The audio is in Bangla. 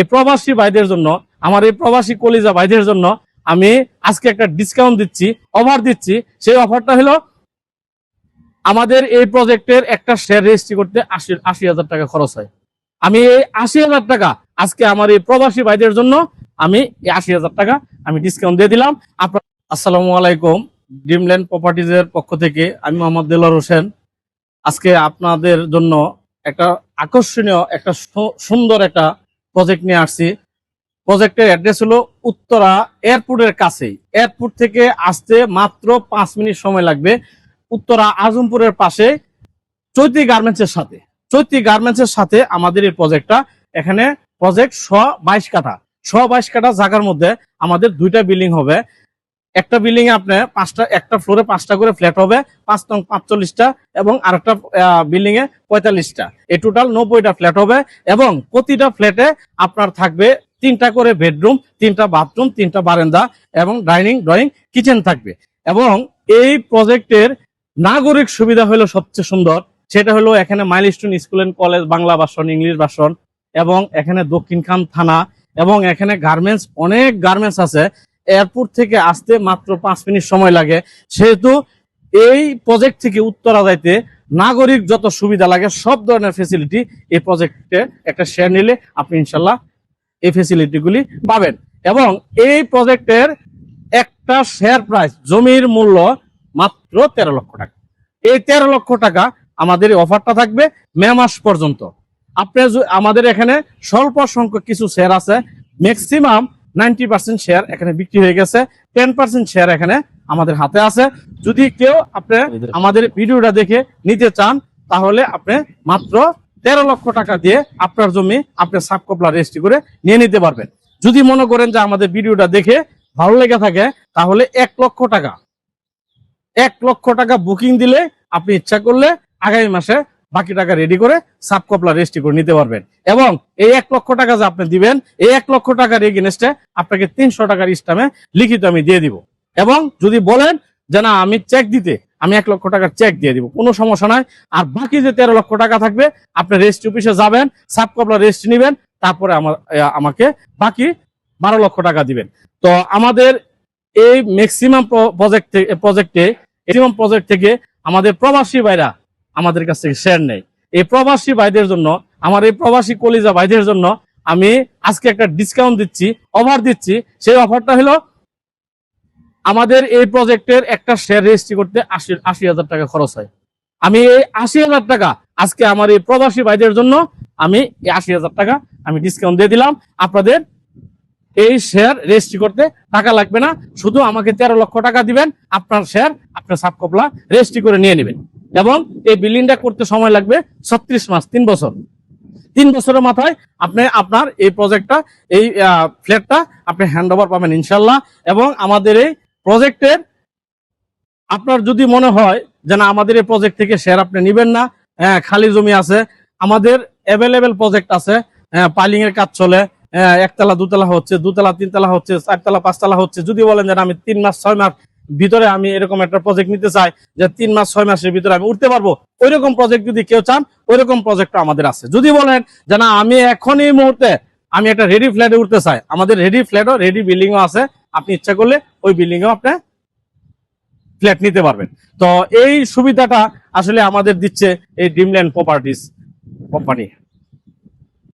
এই প্রবাসী ভাইদের জন্য, আমার এই প্রবাসী কলিজা ভাইদের জন্য আমি আজকে একটা ডিসকাউন্ট দিচ্ছি অফার দিচ্ছি। সেই অফারটা হলো আমাদের এই প্রজেক্টের একটা শেয়ার রেজিস্ট্রি করতে আশি আশি হাজার টাকা খরচ হয়। আমি এই আশি হাজার টাকা আজকে আমার এই প্রবাসী ভাইদের জন্য আমি এই আশি হাজার টাকা আমি ডিসকাউন্ট দিয়ে দিলাম। আপনার আসসালামু আলাইকুম ড্রিমল্যান্ড প্রপার্টিজের পক্ষ থেকে আমি মোহাম্মদ দেলোয়ার হোসেন। আজকে আপনাদের জন্য একটা আকর্ষণীয়, একটা সুন্দর একটা প্রজেক্ট নিয়ে আসছি। প্রজেক্টের অ্যাড্রেস হলো উত্তরা এয়ারপোর্টের কাছেই। এয়ারপোর্ট থেকে আসতে মাত্র পাঁচ মিনিট সময় লাগবে উত্তরা আজমপুরের পাশে চৈতি গার্মেন্টসের সাথে। চৈতি গার্মেন্টসের সাথে আমাদের এই প্রজেক্টটা এখানে প্রজেক্ট শ বাইশ কাঠা। শ বাইশ কাঠা জায়গার মধ্যে আমাদের দুইটা বিল্ডিং হবে। একটা বিল্ডিং এ আপনার পাঁচটা, একটা ফ্লোরে পাঁচটা করে ফ্ল্যাট হবে, পাঁচ নং পাঁচচল্লিশটা এবং আরেকটা বিল্ডিং এ পঁয়তাল্লিশটা। এই টোটাল নব্বইটা ফ্ল্যাট হবে এবং প্রতিটা ফ্ল্যাটে আপনার থাকবে তিনটা করে বেডরুম তিনটা বাথরুম তিনটা বারান্দা এবং ডাইনিং ড্রয়িং কিচেন থাকবে। এবং এই প্রজেক্টের নাগরিক সুবিধা হলো সবচেয়ে সুন্দর, সেটা হলো এখানে milestone school and college Bangla ভাষণ, ইংলিশ ভাষণ এবং এখানে দক্ষিণখান থানা এবং এখানে গার্মেন্টস অনেক গার্মেন্টস আছে। এয়ারপোর্ট থেকে আসতে মাত্র পাঁচ মিনিট সময় লাগে। সেহেতু এই প্রজেক্ট থেকে উত্তরা যাইতে নাগরিক যত সুবিধা লাগে, সব ধরনের ফেসিলিটি এই প্রজেক্টে একটা শেয়ার নিলে আপনি ইনশাল্লাহ এই ফেসিলিটিগুলি পাবেন। এবং এই প্রজেক্টের একটা শেয়ার প্রাইস জমির মূল্য মাত্র তেরো লক্ষ টাকা। এই তেরো লক্ষ টাকা আমাদের অফারটা থাকবে মে মাস পর্যন্ত। আপনি আমাদের এখানে স্বল্প সংখ্যক কিছু শেয়ার আছে। ম্যাক্সিমাম নাইনটি পার্সেন্ট শেয়ার এখানে বিক্রি হয়ে গেছে, টেন পার্সেন্ট শেয়ার এখানে আমাদের হাতে আছে। যদি কেউ আপনি আমাদের ভিডিওটা দেখে নিতে চান, তাহলে আপনি মাত্র তেরো লক্ষ টাকা দিয়ে আপনার জমি আপনি সাবকপলা রেজিস্ট্রি করে নিয়ে নিতে পারবেন। যদি মনে করেন যে আমাদের ভিডিওটা দেখে ভালো লেগে থাকে, তাহলে এক লক্ষ টাকা, এক লক্ষ টাকা বুকিং দিলে আপনি ইচ্ছা করলে আগামী মাসে বাকি টাকা রেডি করে সাবকপলা রেজিস্ট্রি করে নিতে পারবেন। এবং এই এক লক্ষ টাকা যে আপনি দিবেন, এই এক লক্ষ টাকার এগেনস্টে আপনাকে তিনশো টাকার ইস্টামে লিখিত আমি দিয়ে দিব। এবং যদি বলেন যে না, আমি চেক দিতে, আমি এক লক্ষ টাকার চেক দিয়ে দিব, কোনো সমস্যা নাই। আর বাকি যে তেরো লক্ষ টাকা থাকবে, আপনি রেজিস্ট্রি অফিসে যাবেন সাবকপলা রেজিস্ট্রি নেবেন, তারপরে আমার আমাকে বাকি বারো লক্ষ টাকা দিবেন। তো আমাদের এই ম্যাক্সিমাম প্রজেক্ট প্রজেক্টে ম্যাক্সিমাম প্রজেক্ট থেকে আমাদের প্রবাসী ভাইরা আমাদের কাছ থেকে শেয়ার নেই এই প্রবাসী ভাইদের জন্য, আমার এই প্রবাসী কলিজা ভাইদের জন্য আমি আজকে একটা ডিসকাউন্ট দিচ্ছি অফার দিচ্ছি। সেই অফারটা হলো আমাদের এই প্রজেক্টের একটা শেয়ার রেজিস্ট্রি করতে আশি আশি হাজার টাকা খরচ হয়। আমি এই আশি হাজার টাকা আজকে আমার এই প্রবাসী ভাইদের জন্য আমি এই আশি হাজার টাকা আমি ডিসকাউন্ট দিয়ে দিলাম। আপনাদের এই শেয়ার রেজিস্ট্রি করতে টাকা লাগবে না। শুধু আমাকে তেরো লক্ষ টাকা দিবেন, আপনার শেয়ার আপনার সাবকপলা রেজিস্ট্রি করে নিয়ে নেবেন। এবং এই বিল্ডিংটা করতে সময় লাগবে ছত্রিশ মাস তিন বছর। তিন বছরের মাথায় আপনি আপনার এই প্রজেক্টটা এই ফ্ল্যাটটা আপনি হ্যান্ড ওভার পাবেন ইনশাল্লাহ এবং আমাদের এই প্রজেক্টের আপনার যদি মনে হয় যে না আমাদের এই প্রজেক্ট থেকে শেয়ার আপনি নেবেন না হ্যাঁ খালি জমি আছে আমাদের অ্যাভেলেবেল প্রজেক্ট আছে হ্যাঁ পাইলিং এর কাজ চলে হ্যাঁ, একতলা দুতলা হচ্ছে দুতলা তিনতলা হচ্ছে চারতলা পাঁচতলা হচ্ছে যদি বলেন যে আমি তিন মাস ছয় মাস ভিতরে আমি এরকম একটা প্রজেক্ট নিতে চাই যে তিন মাস, ছয় মাসের ভিতরে আমি উঠতে পারব। ওইরকম প্রজেক্ট যদি কেউ চান, ওইরকম প্রজেক্ট আমাদের আছে। যদি বলেন যে না, আমি এখন এই মুহূর্তে আমি একটা রেডি ফ্ল্যাটে উঠতে চাই, আমাদের রেডি ফ্ল্যাটও রেডি বিল্ডিংও আছে, আপনি ইচ্ছা করলে ওই বিল্ডিংও আপনি ফ্ল্যাট নিতে পারবেন। তো এই সুবিধাটা আসলে আমাদের দিচ্ছে এই ড্রিমল্যান্ড প্রপার্টিস কোম্পানি